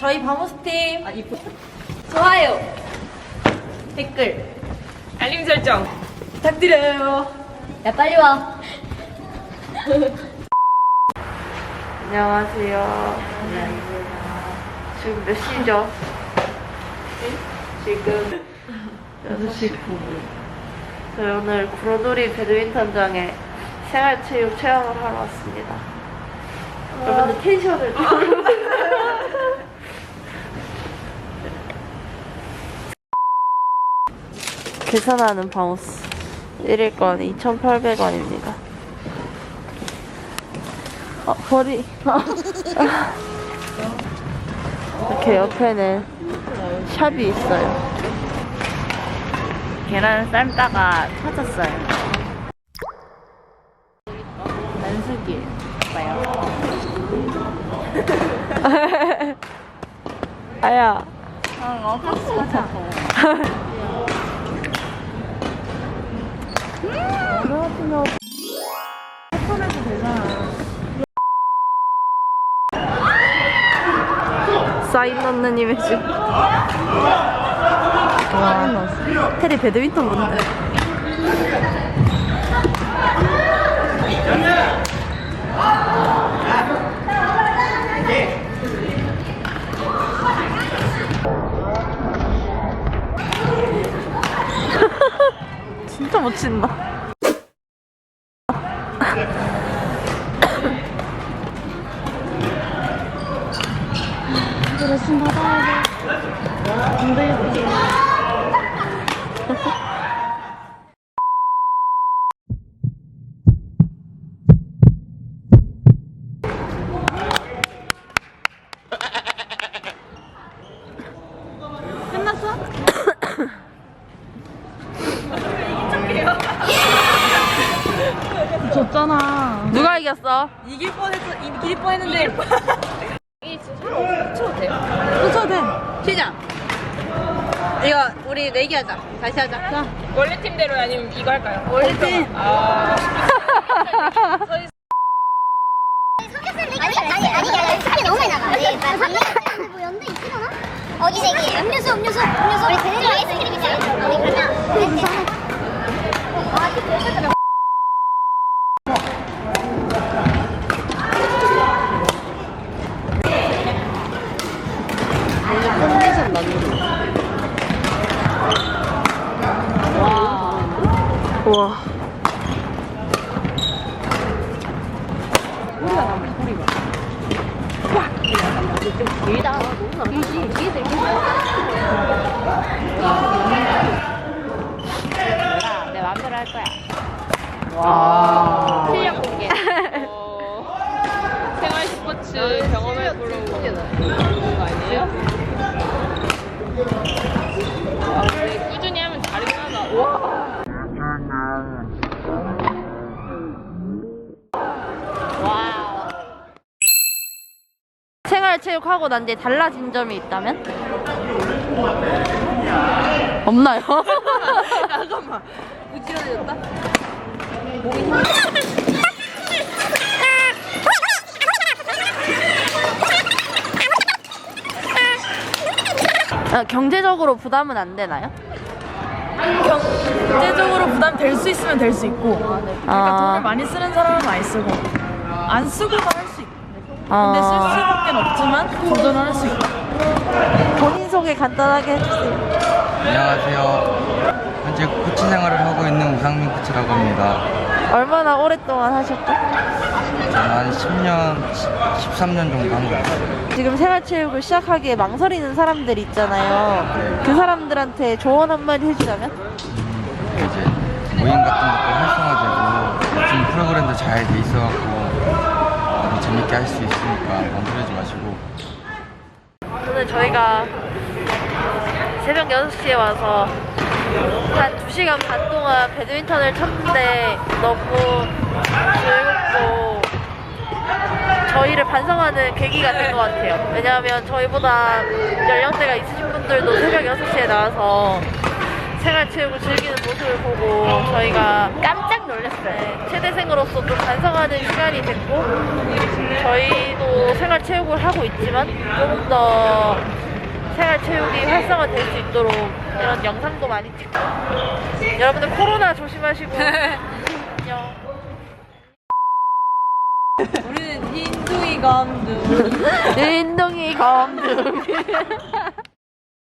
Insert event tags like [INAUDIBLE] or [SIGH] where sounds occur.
저희 바모스팀 좋아요 댓글 알림 설정. 부탁드려요 야 빨리 와 안녕하세요. 지금 몇 시죠? 지금 6시 9분. 저희 오늘 구로돌이 배드민턴장에 생활체육 체험을 하러 왔습니다. 여러분들 텐션을 좀. 계산하는 바우스. 1일권 2,800원입니다. 어, 버리. [LAUGHS] 이렇게 옆에는 샵이 있어요. 계란을 삶다가 터졌어요. 만수기. 봐요. [LAUGHS] 아야. 어 [LAUGHS] 카스 같아 사인 넣는 이미지. 와. 테리 배드민턴 뭔데? 진짜 못 친다. 졌잖아 누가 이겼어? 이길 뻔했어 이길 뻔했는데 붙여도 돼요? 붙여도 돼 시작 이거 우리 내기하자 다시 하자 자 원래 팀대로 아니면 이거 할까요? 원래 팀 아. [LAUGHS] 아니 아니 아니 아니 스피 너무 많이 나가. 뭐 연대 있긴 하나? 어디 세기? 음료수 음료수 음료수. 우리 대전 아이스크림이지. 우리 그러면 아 이거 우와. 내 맘대로 할 거야. 실력 [LAUGHS] 공개. 어, 생활 스포츠 경험해보려고 그런 거 아니에요? 아, 근데 꾸준히 하면 다르긴 하다. 와. 생활체육하고 난 뒤에 달라진 점이 있다면? 없나요? [LAUGHS] 잠깐만 우지러졌다 어, 경제적으로 부담은 안 되나요? 경제적으로 부담 될 수 있으면 될 수 있고 그러니까 아. 돈을 많이 쓰는 사람은 많이 쓰고 안 있고 근데 쓸 아, 수밖에 없지만 도전을 할 수 있고 본인 소개 간단하게 해주세요. 안녕하세요. 현재 코치 생활을 하고 있는 우상민 코치라고 합니다. 얼마나 오랫동안 하셨죠? 저는 한 10년, 13년 정도 한 것 같아요. 지금 생활체육을 시작하기에 망설이는 사람들 있잖아요. 그 사람들한테 조언 한마디 해주자면? 이제 모임 같은 것도 활성화되고 요즘 프로그램도 잘 돼 있어갖고 재밌게 할 수 있으니까 망설이지 마시고 오늘 저희가 새벽 6시에 와서 한 2시간 반 동안 배드민턴을 쳤는데 너무 즐겁고 저희를 반성하는 계기가 된 것 같아요. 왜냐하면 저희보다 연령대가 있으신 분들도 새벽 6시에 나와서 생활체육을 즐기는 모습을 보고 저희가 깜짝 놀랐어요. 최대생으로서 좀 반성하는 시간이 됐고 저희도 생활체육 생활 체육을 하고 있지만 조금 더 생활 체육이 활성화될 수 있도록 이런 영상도 많이 찍고 여러분들 코로나 조심하시고 [LAUGHS] 안녕 우리는 흰둥이 감두. 인동이 검둥이 [LAUGHS]